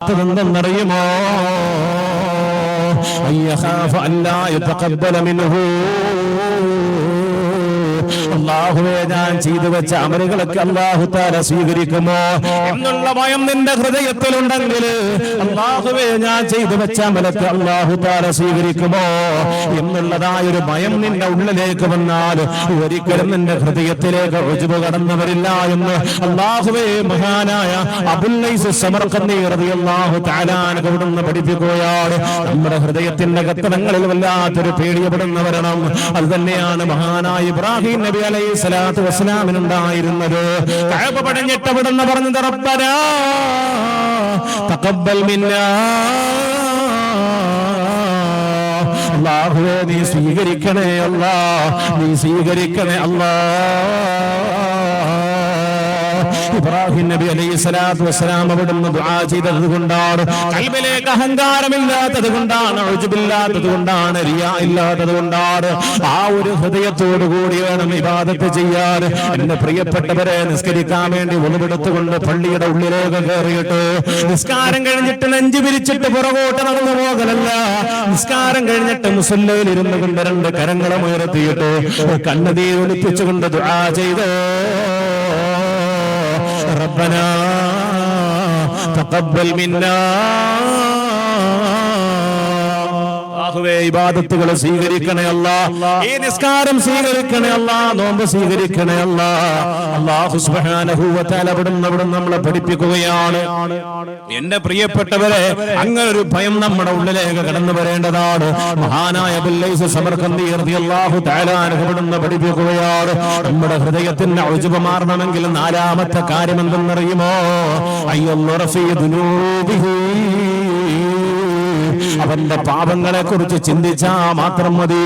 എന്തെന്നറിയുമോ അയ്യഹാഫ അല്ലാ യതഖബ്ബല മിൻഹു. അള്ളാഹുവെ ഞാൻ ചെയ്തു വെച്ച അമലുകളൊക്കെ അള്ളാഹു താര സ്വീകരിക്കുമോ? എന്നുള്ള ഭയം നിന്റെ ഹൃദയത്തിലുണ്ടെങ്കിൽ അള്ളാഹുവെ ഞാൻ ചെയ്തു വെച്ച അമലൊക്കെ അള്ളാഹു താര സ്വീകരിക്കുമോ? എന്നുള്ളതായ ഒരു ഭയം നിന്റെ ഉള്ളിലേക്ക് വന്നാൽ ഒരിക്കലും നിന്റെ ഹൃദയത്തിലേക്ക് ഒഴിവ് കടന്നവരില്ല എന്ന് അള്ളാഹുവേ മഹാനായ അബുല്ലൈസ് സമർക്കന്നീർദിയല്ലാഹു താലാൻ അവിടുന്ന് പഠിപ്പിക്കുകയാണ്. നമ്മുടെ ഹൃദയത്തിന്റെ കത്തനങ്ങളിൽ വല്ലാത്തൊരു പേടിയപ്പെടുന്നവരണം. അത് തന്നെയാണ് മഹാനായ ഇബ്രാഹിം നബി അലൈഹി സ്വലാത്തു വസ്സലാമിനുണ്ടായിരുന്നത്. കഅബ പടഞ്ഞിട്ട് അവിടുന്ന് പറഞ്ഞത് റബ്ബനാ തഖബ്ബൽ മിന്നാ. അല്ലാഹുവേ നീ സ്വീകരിക്കണേ അല്ലാ നീ സ്വീകരിക്കണേ അല്ലാ. ഇബ്രാഹിം നബി അലൈഹി സ്വലാത്തു വസ്സലാം അവിടുന്ന് ദുആ ചെയ്തത് കൊണ്ടാണ്. കൽബിലേക്ക് അഹങ്കാരമില്ലാത്തത് കൊണ്ടാണ് ഉജുബില്ലാത്തത് കൊണ്ടാണ് റിയാ ഇല്ലാത്തത് കൊണ്ടാണ്. ആ ഒരു ഹൃദയത്തോടു കൂടി വേണം ഇബാദത്ത് ചെയ്യാൻ. എന്റെ പ്രിയപ്പെട്ടവരെ നിസ്കരിക്കാൻ വേണ്ടി ഒളിവെടുത്തുകൊണ്ട് പള്ളിയുടെ ഉള്ളിലേക്ക് കയറിയിട്ട് നിസ്കാരം കഴിഞ്ഞിട്ട് നെഞ്ചു പിരിച്ചിട്ട് പുറകോട്ട് നടന്നു പോകലല്ല. നിസ്കാരം കഴിഞ്ഞിട്ട് മുസല്ലയിൽ ഇരുന്നു കൊണ്ട് രണ്ട് കരങ്ങളും ഉയർത്തിയിട്ട് കണ്ണുനീർ ഒളിപ്പിച്ചുകൊണ്ട് ദുആ ചെയ്ത്. ربنا تقبل منا അള്ളാഹുവേ ഇബാദത്തുകൾ സ്വീകരിക്കണേ അല്ല. ഈ നിസ്കാരം സ്വീകരിക്കണേ അല്ല നോമ്പ് സ്വീകരിക്കണേ അല്ല. അള്ളാഹു തആല അവിടുന്ന് അവിടുന്ന് നമ്മളെ പഠിപ്പിക്കുകയാണ്. എന്റെ പ്രിയപ്പെട്ടവരെ അങ്ങനെ ഒരു ഭയം നമ്മുടെ ഉള്ളിലേക്ക് കടന്നു വരേണ്ടതാണ്. മഹാനായ തആല അൻഹു പഠിപ്പിക്കുകയാണ്. നമ്മുടെ ഹൃദയത്തിന്റെ ഔജബ് മാറണമെങ്കിൽ നാലാമത്തെ കാര്യം എന്തെന്നറിയുമോ? അയ്യൊന്നുറഫി ദുനൂബിഹി. അവന്റെ പാപങ്ങളെ കുറിച്ച് ചിന്തിച്ചാ മാത്രം മതി.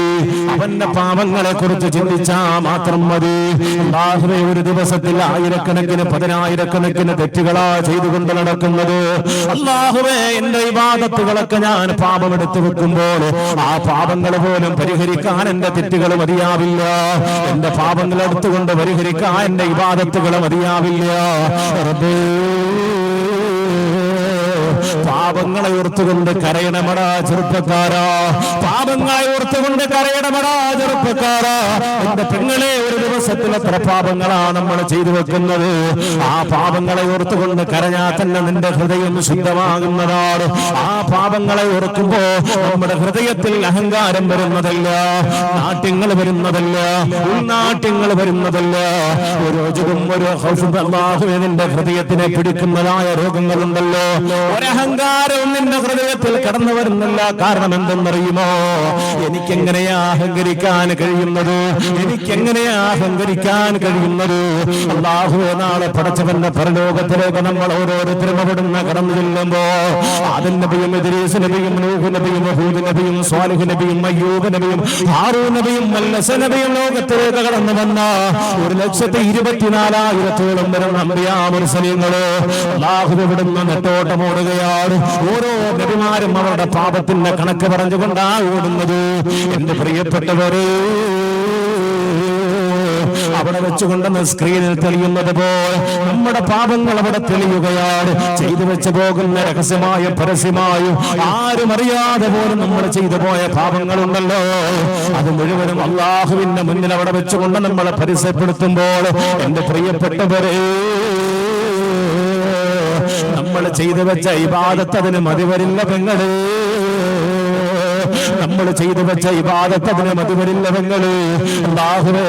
അവന്റെ പാപങ്ങളെ കുറിച്ച് ചിന്തിച്ചാ മാത്രം മതി. അല്ലാഹുവേ ഒരു ദിവസത്തിൽ ആയിരക്കണക്കിന് പതിനായിരക്കണക്കിന് തെറ്റുകളാ ചെയ്തുകൊണ്ട് നടക്കുന്നത്. അള്ളാഹുവേ എന്റെ വിവാദത്തുകളൊക്കെ ഞാൻ പാപം എടുത്തു വെക്കുമ്പോൾ ആ പാപങ്ങൾ പോലും പരിഹരിക്കാൻ എന്റെ തെറ്റുകൾ മതിയാവില്ല. എന്റെ പാപങ്ങൾ എടുത്തുകൊണ്ട് പരിഹരിക്കാൻ എന്റെ വിവാദത്തുകൾ മതിയാവില്ല. പാപങ്ങളെ ഓർത്തുകൊണ്ട് കരയണമടാ ചെറുപ്പക്കാരാ. പാപങ്ങളെ ഓർത്തുകൊണ്ട് കരയണമടാ ചെറുപ്പക്കാരാ. എന്റെ പെങ്ങളെ ഒരു ദിവസത്തിൽ എത്ര പാപങ്ങളാ നമ്മൾ ചെയ്തു വെക്കുന്നത്? ആ പാപങ്ങളെ ഓർത്തുകൊണ്ട് കരഞ്ഞാൽ തന്നെ നിന്റെ ഹൃദയം ശുദ്ധമാകുന്നതാണ്. ആ പാപങ്ങളെ ഓർക്കുമ്പോ നമ്മുടെ ഹൃദയത്തിൽ അഹങ്കാരം വരുന്നതല്ല നാട്യങ്ങൾ വരുന്നതല്ല ഉൾനാട്യങ്ങൾ വരുന്നതല്ല. ഒരു രുചിവും ഒരു നിന്റെ ഹൃദയത്തിനെ പിടിക്കുന്നതായ രോഗങ്ങളുണ്ടല്ലോ. ഒരഹങ്കാരവും നിന്റെ ഹൃദയത്തിൽ കടന്നു വരുന്നില്ല. കാരണം എന്തെന്നറിയുമോ? എനിക്കെങ്ങനെയാ അഹങ്കരിക്കാൻ കഴിയുന്നത്? എനിക്കെങ്ങനെയാ അഹങ്കരിക്കാൻ കഴിയുന്നത്? അള്ളാഹു നാളെ പടച്ചവന്റെ പരലോകത്തിലേക്ക് നമ്മൾ ഓരോരുത്തരും അവിടുന്ന് കടന്നു ചെല്ലുമ്പോ ആദൻ നബിയും ഇദ്രീസ് നബിയും നൂഹ് നബിയും ഹൂദ് നബിയും സ്വാലിഹ് നബിയും അയ്യൂബ് നബിയും ഹാറൂ നബിയും മല്ലസ നബിയും ലോകത്തിലേക്ക് കടന്നു വന്ന ഒരു ലക്ഷത്തി ഇരുപത്തിനാലായിരത്തോളം വരുന്ന അമ്പിയാമുസലിങ്ങൾ അള്ളാഹു ഇവിടുന്ന് നെട്ടോട്ടം ഓരോ നബിമാരും അവരുടെ പാപത്തിന്റെ കണക്ക് പറഞ്ഞുകൊണ്ടാ ഓടുന്നത്. എന്റെ പ്രിയപ്പെട്ടവര് അവിടെ വെച്ചുകൊണ്ടെന്ന് സ്ക്രീനിൽ തെളിയുന്നത് പോലെ നമ്മുടെ പാപങ്ങൾ അവിടെ തെളിയുകയാണ്. ചെയ്തു വെച്ച് പോകുന്ന രഹസ്യമായ പരസ്യമായും ആരും അറിയാതെ പോലും നമ്മൾ ചെയ്തു പോയ പാപങ്ങളുണ്ടല്ലോ. അത് മുഴുവനും അള്ളാഹുവിന്റെ മുന്നിൽ അവിടെ വെച്ചുകൊണ്ട് നമ്മളെ പരസ്യപ്പെടുത്തുമ്പോൾ എന്റെ പ്രിയപ്പെട്ടവരെ ചെയ്തു വെച്ച ഇബാദത്ത് അതിന് മതിവരില്ല പെങ്ങൾ. നമ്മൾ ചെയ്തു വെച്ച ഇബാദത്ത് അതിന് മതിവരില്ല പെങ്ങൾ. ബാഹുവെ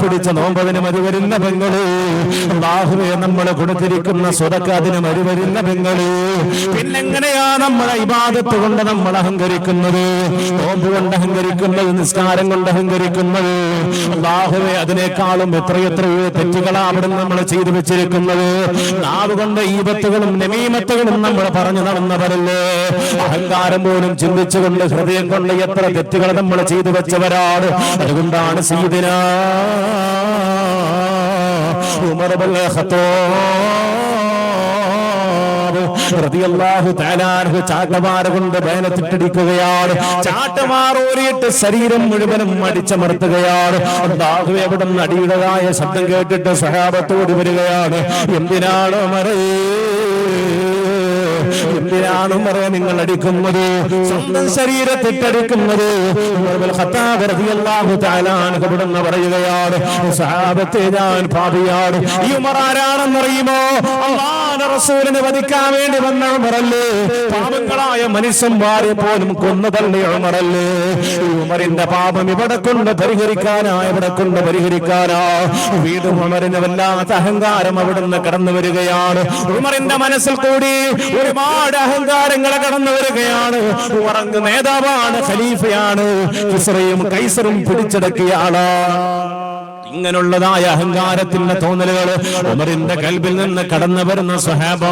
പിടിച്ച നോമ്പതിന് മതിവരില്ല പെങ്ങൾ. ബാഹുവേ നമ്മൾ കൊടുത്തിരിക്കുന്ന സ്വതക്ക് അതിന് മതിവരില്ല പെങ്ങൾ. പിന്നെങ്ങനെയാ നമ്മളെ ഇബാദത്ത് കൊണ്ട് നമ്മൾ അഹങ്കരിക്കുന്നത്? നോമ്പ് കൊണ്ട് അഹങ്കരിക്കുന്നത് നിസ്കാരം കൊണ്ട് അഹങ്കരിക്കുന്നത്. ബാഹുവേ അതിനേക്കാളും എത്രയെത്രയോ തെറ്റുകളാ അവിടെ നമ്മൾ ചെയ്തു വെച്ചിരിക്കുന്നത്. നാവ് കൊണ്ട് ഈപത്തുകളും നമീമത്തുകളും നമ്മൾ പറഞ്ഞു നടന്നവരല്ലേ? അഹങ്കാരം പോലും ചിന്തിച്ചുകൊണ്ട് ഹൃദയം കൊണ്ട് എത്ര തെറ്റുകൾ നമ്മൾ ചെയ്തു വെച്ചവരാണ്. അതുകൊണ്ടാണ് സീതന ഉമർ ബൽ ഖത്താബ് റളിയല്ലാഹു തആല അൻഹു ചാട്ടമാര കൊണ്ട് ബയനത്തിട്ടടിക്കുകയാണ് ചാട്ടമാർ ശരീരം മുഴുവനും അടിച്ചമർത്തുകയാണ്. അല്ലാഹു എവിടെ അടിയുടേതായ ശബ്ദം കേട്ടിട്ട് സഹാബത്തോട് വരികയാണ്. എന്തിനാണ് മറേ എന്തിനാണ് ഉമറെ നിങ്ങൾ അടിക്കുന്നത് സ്വന്തം തആല അൻഹു ഇവിടുന്ന് പറയുകയാണ് സഹാബത്തെ ഞാൻ പാപിയാണ്? ഈ ഉമർ ആരാണെന്നറിയുമോ? റസൂലിനെ വധിക്കാൻ വേണ്ടി വന്ന ഉമറല്ലേ? പാപങ്ങളായ മനുഷ്യന്മാരെ പോലും കൊന്നു തള്ളിയ ഉമറല്ലേ? ഈ ഉമറിന്റെ പാപം ഇവിടെ കൊണ്ട് പരിഹരിക്കാനാ ഇവിടെ കൊണ്ട് പരിഹരിക്കാനാ. വീണ്ടും ഉമറിന് വല്ലാത്ത അഹങ്കാരം അവിടുന്ന് കടന്നു വരികയാണ് ഉമറിന്റെ മനസ്സിൽ കൂടി ഒരുപാട് അഹങ്കാരങ്ങൾ കടന്നു വരികയാണ്. ഉറങ്ങ് നേതാവാണ് ഖലീഫയാണ്. ഇസ്രയും കൈസറും പിടിച്ചടക്കിയ ആളാ. ഇങ്ങനെയുള്ളതായ അഹങ്കാരത്തിന്റെ തോന്നലുകൾ ഉമറിന്റെ കൽബിൽ നിന്ന് കടന്നു വരുന്ന സഹാബ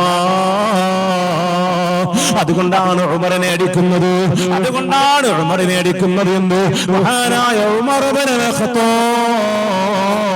അതുകൊണ്ടാണ് ഉമറിനെ അടിക്കുന്നത്. അതുകൊണ്ടാണ് ഉമറിനെ അടിക്കുന്നത് എന്ന് മഹാനായ ഉമർ ഖത്താബ്